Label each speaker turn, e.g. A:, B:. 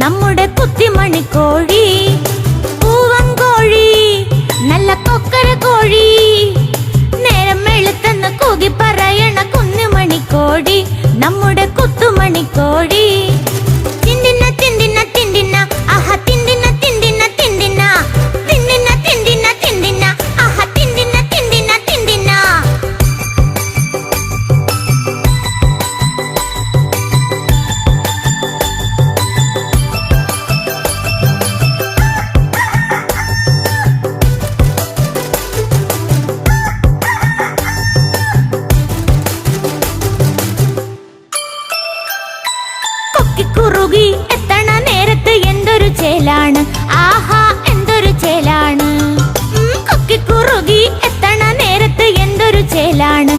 A: നമ്മുടെ കുത്തിമണിക്കോഴി കൊക്കിക്കുറുകി എത്തണ നേരത്ത് എന്തൊരു ചേലാണ്? ആഹാ എന്തൊരു ചേലാണ്? കുറുകി എത്തണ നേരത്ത് എന്തൊരു ചേലാണ്?